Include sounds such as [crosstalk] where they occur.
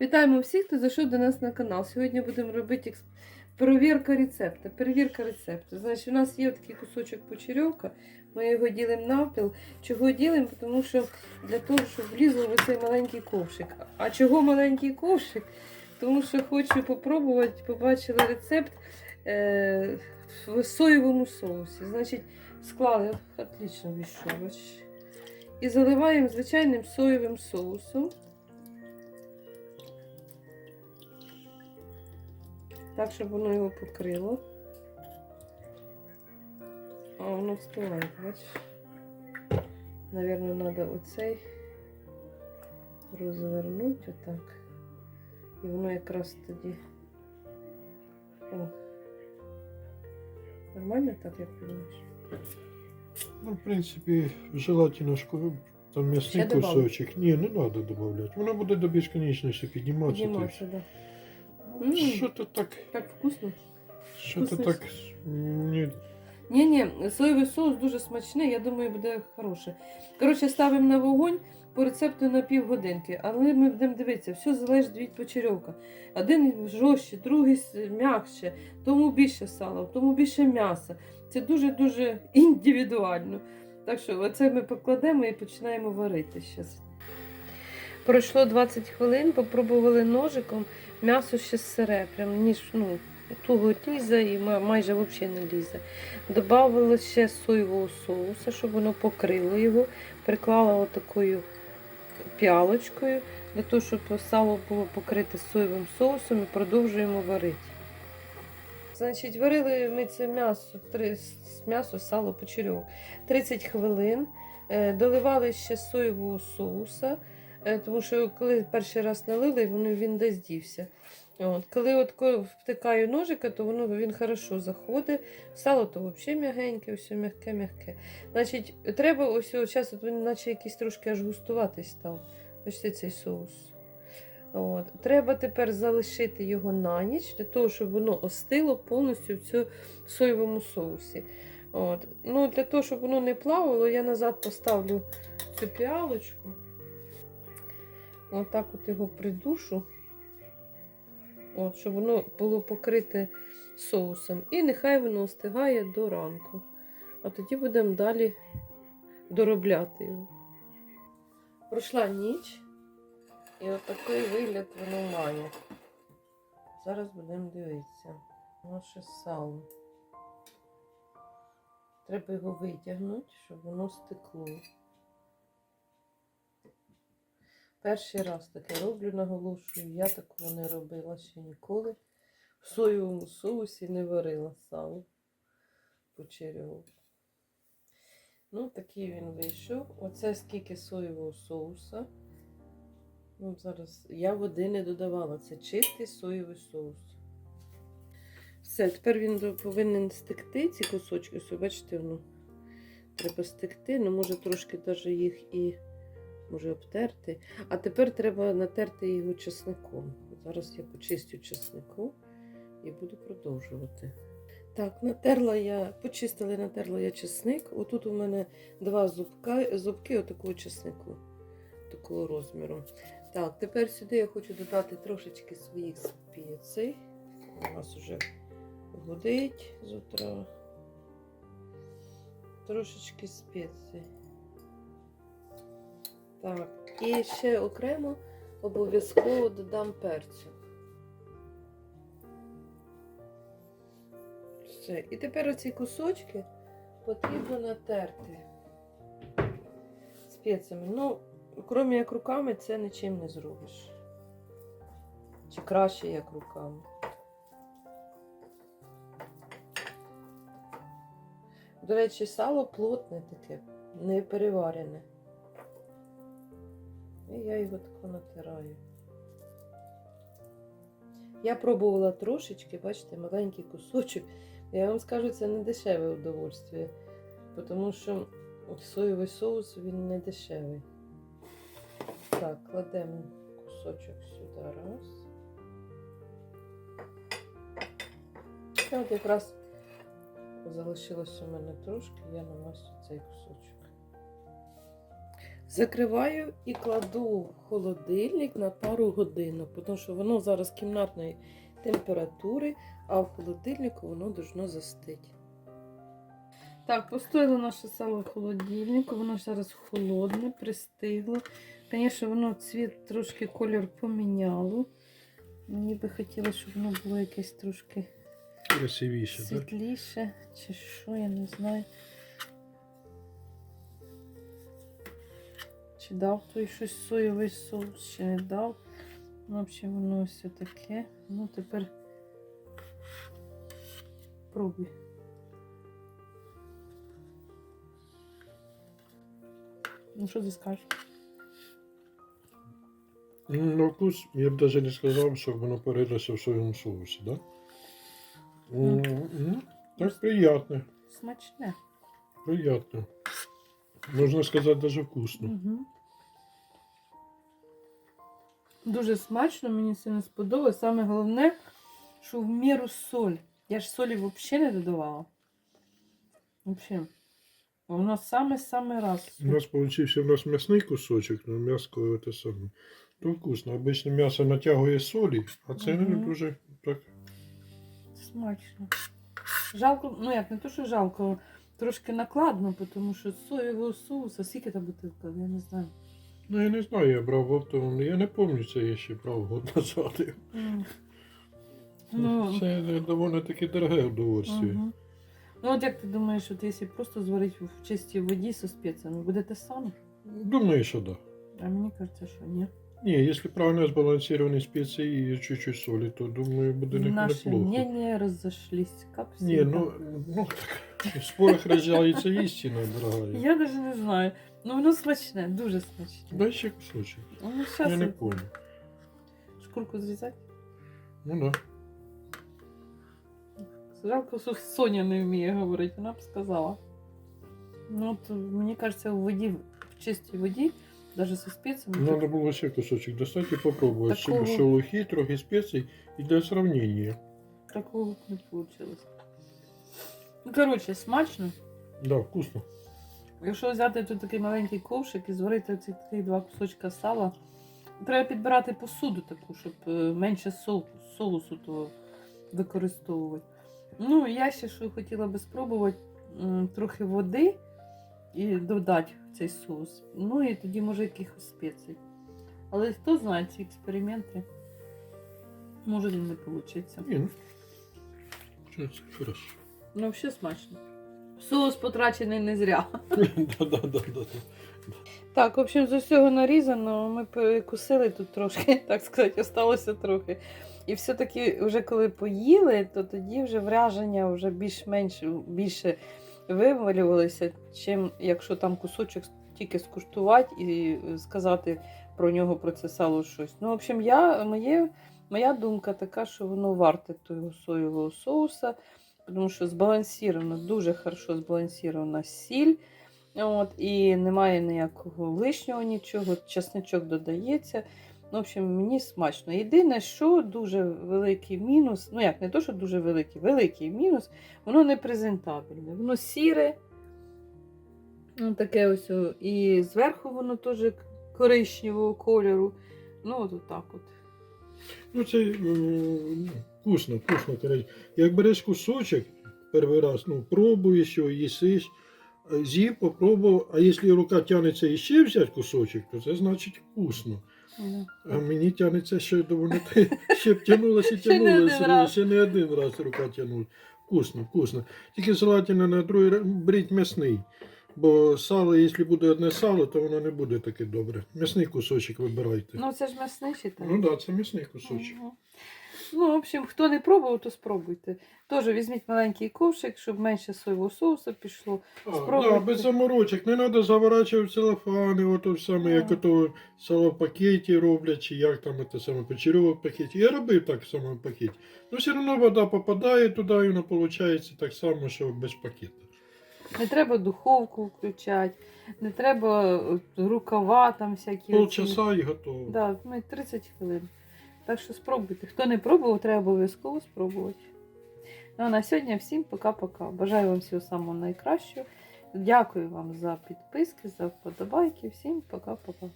Вітаємо всіх, хто зайшов до нас на канал. Сьогодні будемо робити перевірка рецепту. Перевірка рецепту. Значить, у нас є такий кусочок почерьовка. Ми його ділимо навпіл. Чого ділимо? Тому що для того, щоб влізло в цей маленький ковшик. А чого маленький ковшик? Тому що хочу попробувати, побачила рецепт е, в соєвому соусі. Значить, склали, отлично вийшов. І заливаємо звичайним соєвим соусом. Так, щоб воно його покрило. А воно вспливає, бачиш? Наверно, треба оцей розвернути отак. І воно якраз тоді. О. Нормально так, як думаєш? Ну, в принципі, желательно шку- там м'ясний кусочок. Ні, не треба додавати. Воно буде до безконечності підніматися. Підніматися, М. Що-то так, Так вкусно. що-то Вкусно. так. Ні, Ні, ні, соєвий соус дуже смачний, я думаю, буде хороше. Коротше, ставимо на вогонь по рецепту на півгодинки, але ми будемо дивитися, все залежить від почерьовка. Один жорстче, другий с- м'якше, тому більше сала, тому більше м'яса. Це дуже-дуже [laughs] індивідуально. Так що оце ми покладемо і починаємо варити зараз. Пройшло 20 хвилин, попробували ножиком, м'ясо ще сире, прям ніж, ну, туго лізе і майже взагалі не лізе. Добавила ще соєвого соуса, щоб воно покрило його. Приклала отакою піалочкою для того, щоб сало було покрите соєвим соусом і продовжуємо варити. Значить, варили ми це м'ясо, м'ясо, сало, почерьовок 30 хвилин. Е, Доливали ще соєвого соуса, тому що коли перший раз налили, воно він десь дівся. От, коли от втикаю ножика, то воно він хорошо заходить. Сало то взагалі м'ягеньке, все м'яке-м'яке. Значить, треба ось зараз, от він наче якийсь трошки аж густуватий став. Ось цей соус. От. Треба тепер залишити його на ніч, для того, щоб воно остило повністю в цьому соєвому соусі. От. Ну, для того, щоб воно не плавало, я назад поставлю цю піалочку. Отак от його придушу. От, щоб воно було покрите соусом. І нехай воно остигає до ранку. А тоді будемо далі доробляти його. Пройшла ніч, і отакий вигляд воно має. Зараз будемо дивитися. Наше сало. Треба його витягнути, щоб воно стекло. Перший раз таке роблю, наголошую. Я такого не робила ще ніколи. В соєвому соусі не варила сало почерьову. Ну, такий він вийшов. Оце скільки соєвого соуса. Ну, зараз я води не додавала. Це чистий соєвий соус. Все, тепер він повинен стекти, ці кусочки. Ось, бачите, воно треба стекти. Ну, може, трошки навіть їх і може обтерти. А тепер треба натерти його чесником. Зараз я почистю чеснику і буду продовжувати. Так, натерла я, почистила і натерла я чесник. Отут у мене два зубка, зубки отакого чеснику, такого розміру. Так, тепер сюди я хочу додати трошечки своїх спецій. У нас вже гудить з утра. Трошечки спецій. Так, і ще окремо обов'язково додам перцю. Все. І тепер оці кусочки потрібно натерти спецями. Ну, крім як руками, це нічим не зробиш. Чи краще як руками. До речі, сало плотне таке, не переварене. І я його тако натираю. Я пробувала трошечки, бачите, маленький кусочок. Я вам скажу, це не дешеве удовольствие, тому що соєвий соус він не дешевий. Так, кладемо кусочок сюди раз. Та от якраз залишилось у мене трошки, я намастю цей кусочок. Закриваю і кладу в холодильник на пару годин, тому що воно зараз кімнатної температури, а в холодильнику воно должно застити. Так, постояло наше сало в холодильнику, воно зараз холодне, пристигло. Звісно, воно цвіт трошки колір поміняло. Мені би хотілося, щоб воно було якесь трошки Красивіше, так? світліше, чи що, я не знаю. Чи дав той щось соєвий соус, чи не дав. Ну, в общем, воно все таке. Ну, тепер пробуй. Ну, що ти скажеш? На вкус я б навіть не сказав, що воно перелося в своєму соусі? Да? М, м, Так приятно, Смачне. приятно. Можна сказати, даже вкусно. Угу. Дуже смачно, мені сильно сподобалось. Саме головне, що в міру соль. Я ж солі взагалі не додавала. Взагалі. Воно саме-саме раз. У нас получився у нас м'ясний кусочок, але м'яско це саме. То вкусно. Обично м'ясо натягує солі, а це не дуже так. Смачно. Жалко, ну як, не то, що жалко, трошки накладно, тому що соєвого соуса, скільки та бутилка, я не знаю. Ну я не знаю, я брав в оптовому, я не пам'ятаю, це я ще брав год назад. М. Ну, Це е, доволі таки дороге удовольствие. Угу. Ну, от як ти думаєш, от якщо просто зварити в чистій воді зі спеціями, буде те саме? Думаю, що да. А мені кажеться, що ні. Не, если правильно сбалансированные специи и чуть-чуть соли, то думаю, будет не- Наши неплохо. мнения разошлись, как всегда. Не, ну, ну так, в спорах рождается истина, дорогая. Я даже не знаю. Ну, воно смачне, дуже смачне. Дай ще кусочек. Ну, сейчас Я не понял. шкурку зрізати. Ну да. Жалко, що Соня не вміє говорити, вона б сказала. Ну, от, мені кажеться, в воді, в чистій воді, навіть зі спеціями, так- Надо было ще кусочек достать и попробовать, Такого- шелухи, трохи специй и для сравнения. такого не вийшло. Ну, коротше, смачно. Да, вкусно. Якщо взяти тут такий маленький ковшик і зварити ці такі два кусочка сала, треба підбирати посуду таку, щоб е, менше соусу того використовувати. Ну, я ще що хотіла би спробувати трохи води і додати в цей соус. Ну і тоді може якихось спецій. Але хто знає ці експерименти, може і не вийде. Ну, хорошо. Ну, взагалі смачно. Соус потрачений не зря. [laughs] Так, в общем, з усього нарізано, ми перекусили тут трошки, [laughs] так сказати, осталося трохи. І все-таки, вже коли поїли, то тоді вже враження вже більш-менш більше вивалювалися, чим якщо там кусочок тільки скуштувати і сказати про нього, про це сало щось. Ну, в общем, я, моє, моя думка така, що воно варте того соєвого соуса, тому що збалансіровано, дуже хорошо збалансірована сіль. От, і немає ніякого лишнього нічого, чесничок додається. Ну, в общем, мені смачно. Єдине, що дуже великий мінус, ну як не то, що дуже великий, великий мінус, воно не презентабельне. Воно сіре, ну, таке ось, і зверху воно теж коричневого кольору. Ну, от отак от. Ну, це е, вкусно, вкусно. Як береш кусочок перший раз, ну, пробуєш його, їсиш, е, з'їв, попробував, а якщо рука тягнеться і ще взяти кусочок, то це значить вкусно. А мені тягнеться ще доволі ще б тягнулося і Ще не тягнулося, раз. ще не один раз рука тягнула. Вкусно, вкусно. Тільки желательно на другий раз бріть м'ясний. Бо сало, якщо буде одне сало, то воно не буде таке добре. М'ясний кусочок вибирайте. ну це ж м'ясний ще так. Ну так, да, це м'ясний кусочок. Ага. Ну, в общем, хто не пробував, то спробуйте. Теж візьміть маленький ковшик, щоб менше соєвого соусу пішло. А, Спробуйте. да, без заморочок. Не треба заворачувати в целофани, ото саме, як ото сало в пакеті роблять, чи як там це саме печерьове в пакеті. Я робив так само в пакеті. Ну все одно вода попадає туди, і воно виходить так само, що без пакета. Не треба духовку включати, не треба е, рукава там всякі. Полчаса і готово. Да, ну, 30 хвилин. Так що спробуйте. Хто не пробував, треба обов'язково спробувати. Ну а на сьогодні всім пока-пока. Бажаю вам всього самого найкращого. Дякую вам за підписки, за вподобайки. Всім пока-пока.